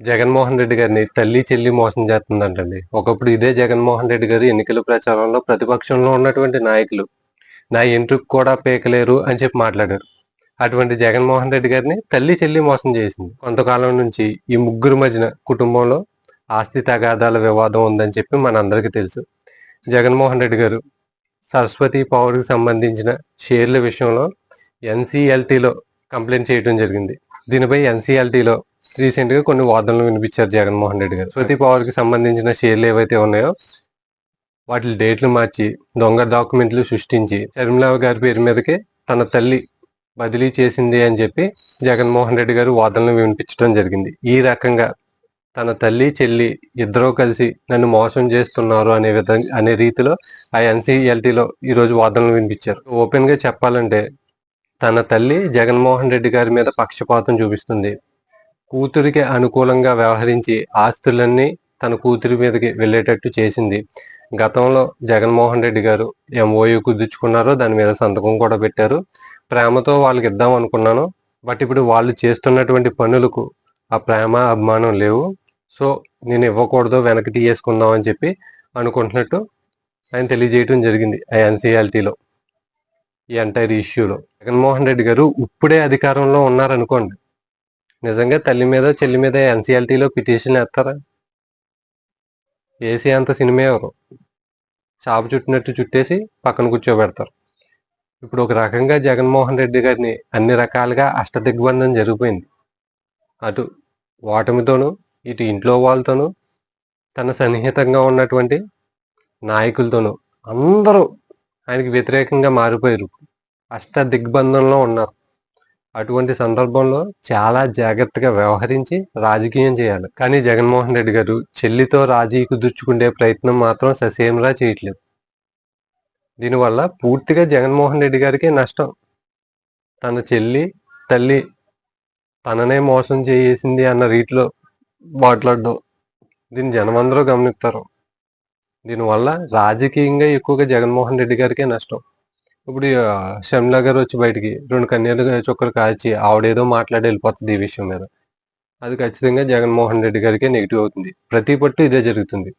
జగన్మోహన్ రెడ్డి గారిని తల్లి చెల్లి మోసం చేస్తుందంటండి. ఒకప్పుడు ఇదే జగన్మోహన్ రెడ్డి గారు ఎన్నికల ప్రచారంలో ప్రతిపక్షంలో ఉన్నటువంటి నాయకులు. నా ఇంటికి కూడా పీకలేరు అని చెప్పి మాట్లాడారు. అటువంటి జగన్మోహన్ రెడ్డి గారిని తల్లి చెల్లి మోసం చేసింది. కొంతకాలం నుంచి ఈ ముగ్గురు మధ్యన కుటుంబంలో ఆస్తి తగాదాల వివాదం ఉందని చెప్పి మనందరికీ తెలుసు. జగన్మోహన్ రెడ్డి గారు సరస్వతి పవర్కి సంబంధించిన షేర్ల విషయంలో ఎన్సీఎల్టీలో కంప్లైంట్ చేయడం జరిగింది. దీనిపై ఎన్సీఎల్టీలో రీసెంట్గా కొన్ని వాదనలు వినిపించారు జగన్మోహన్ రెడ్డి గారు. ప్రతి పవర్కి సంబంధించిన షేర్లు ఏవైతే ఉన్నాయో వాటి డేట్లు మార్చి దొంగ డాక్యుమెంట్లు సృష్టించి శర్మిల గారి పేరు మీదకే తన తల్లి బదిలీ చేసింది అని చెప్పి జగన్మోహన్ రెడ్డి గారు వాదనలు వినిపించడం జరిగింది. ఈ రకంగా తన తల్లి చెల్లి ఇద్దరూ కలిసి నన్ను మోసం చేస్తున్నారు అనే విధంగా అనే రీతిలో ఆ ఎన్సీఎల్టీలో ఈ రోజు వాదనలు వినిపించారు. ఓపెన్గా చెప్పాలంటే తన తల్లి జగన్మోహన్ రెడ్డి గారి మీద పక్షపాతం చూపిస్తుంది. కూతురికి అనుకూలంగా వ్యవహరించి ఆస్తులన్నీ తన కూతురి మీదకి వెళ్ళేటట్టు చేసింది. గతంలో జగన్మోహన్ రెడ్డి గారు ఎంఓయూ కుదుర్చుకున్నారో దాని మీద సంతకం కూడా పెట్టారు. ప్రేమతో వాళ్ళకి ఇద్దాం అనుకున్నాను బట్ ఇప్పుడు వాళ్ళు చేస్తున్నటువంటి పనులకు ఆ ప్రేమ అభిమానం లేవు. సో నేను ఇవ్వకూడదు వెనక్కి తీయేసుకుందాం అని చెప్పి అనుకుంటున్నట్టు ఆయన తెలియజేయటం జరిగింది ఆ ఎన్సీఎల్టీలో ఈ ఎంటైర్ ఇష్యూలో జగన్మోహన్ రెడ్డి గారు ఇప్పుడే అధికారంలో ఉన్నారనుకోండి నిజంగా తల్లి మీద చెల్లి మీద ఎన్సీఎల్టీలో పిటిషన్ వేస్తారా? ఏసీ అంత సినిమా ఎవరు? చాప చుట్టినట్టు చుట్టేసి పక్కన కూర్చోబెడతారు. ఇప్పుడు ఒక రకంగా జగన్మోహన్ రెడ్డి గారిని అన్ని రకాలుగా అష్టదిగ్బంధం జరిగిపోయింది. అటు ఓటమితోనూ ఇటు ఇంట్లో వాళ్ళతోనూ తన సన్నిహితంగా ఉన్నటువంటి నాయకులతోనూ అందరూ ఆయనకి వ్యతిరేకంగా మారిపోయారు. అష్ట దిగ్బంధంలో ఉన్నారు. అటువంటి సందర్భంలో చాలా జాగ్రత్తగా వ్యవహరించి రాజకీయం చేయాలి. కానీ జగన్మోహన్ రెడ్డి గారు చెల్లితో రాజీ కుదుర్చుకునే ప్రయత్నం మాత్రం ససేమరా చేయట్లేదు. దీనివల్ల పూర్తిగా జగన్మోహన్ రెడ్డి గారికే నష్టం. తన చెల్లి తల్లి తననే మోసం చేసింది అన్న రీతిలో మాట్లాడడం. దీన్ని జనమందరూ గమనిస్తారు. దీనివల్ల రాజకీయంగా ఎక్కువగా జగన్మోహన్ రెడ్డి గారికే నష్టం. ఇప్పుడు ఈ, షమ్లా గారు వచ్చి బయటికి రెండు కన్యలు చొక్కలు కాల్చి ఆవిడేదో మాట్లాడి వెళ్ళిపోతుంది ఈ విషయం మీద. అది ఖచ్చితంగా జగన్మోహన్ రెడ్డి గారికే నెగిటివ్ అవుతుంది. ప్రతి పట్టు ఇదే జరుగుతుంది.